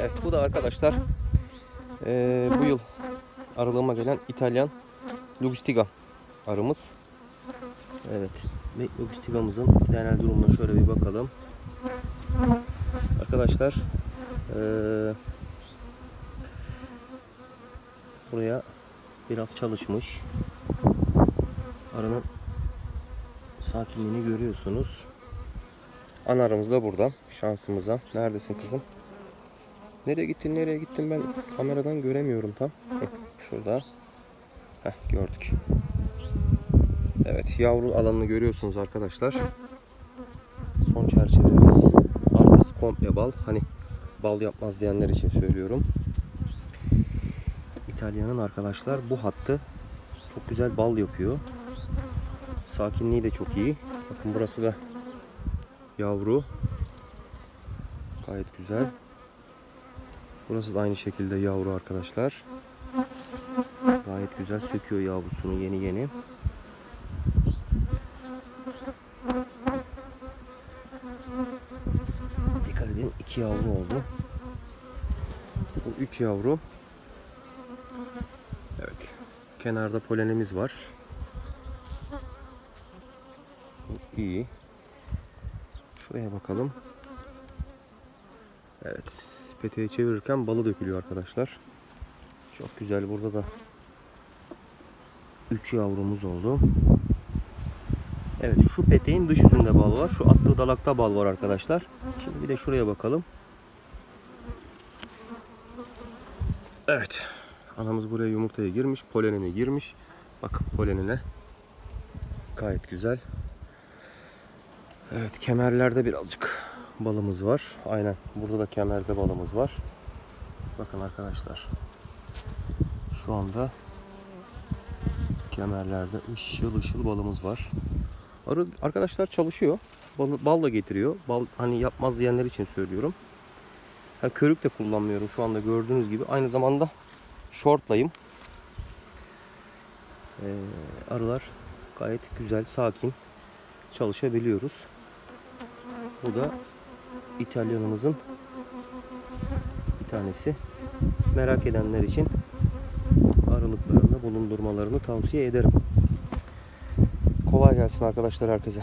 Evet bu da arkadaşlar eee, bu yıl aralığıma gelen İtalyan Lugistiga arımız. Evet. Ve Lugistiga'mızın genel durumuna şöyle bir bakalım. Arkadaşlar eee, buraya biraz çalışmış. Arının sakinliğini görüyorsunuz. Ana aramız da burada. Şansımıza. Neredesin kızım? Nereye gittin nereye gittin ben kameradan göremiyorum tam. Şurada. Heh, gördük. Evet yavru alanını görüyorsunuz arkadaşlar. Son çerçevemiz. Arkası komple bal. Hani bal yapmaz diyenler için söylüyorum. İtalya'nın arkadaşlar bu hattı çok güzel bal yapıyor. Sakinliği de çok iyi. Bakın burası da yavru. Gayet güzel. Burası da aynı şekilde yavru arkadaşlar. Gayet güzel söküyor yavrusunu yeni yeni. Dikkat edin iki yavru oldu. Bu üç yavru. Evet. Kenarda polenimiz var. Bu iyi. Şuraya bakalım. Evet. Peteği çevirirken balı dökülüyor arkadaşlar. Çok güzel. Burada da 3 yavrumuz oldu. Evet şu peteğin dış yüzünde bal var. Şu attığı dalakta bal var arkadaşlar. Şimdi bir de şuraya bakalım. Evet. Anamız buraya yumurtaya girmiş. Polenine girmiş. Bakın polenine. Gayet güzel. Evet kemerlerde birazcık balımız var. Aynen. Burada da kemerde balımız var. Bakın arkadaşlar. Şu anda kemerlerde ışıl ışıl balımız var. Arkadaşlar çalışıyor. Bal, bal da getiriyor. Bal hani yapmaz diyenler için söylüyorum. Ha, körük de kullanmıyorum şu anda gördüğünüz gibi. Aynı zamanda shortlayım. Ee, arılar gayet güzel, sakin çalışabiliyoruz. Bu da İtalyanımızın bir tanesi. Merak edenler için aralıklarında bulundurmalarını tavsiye ederim. Kolay gelsin arkadaşlar herkese.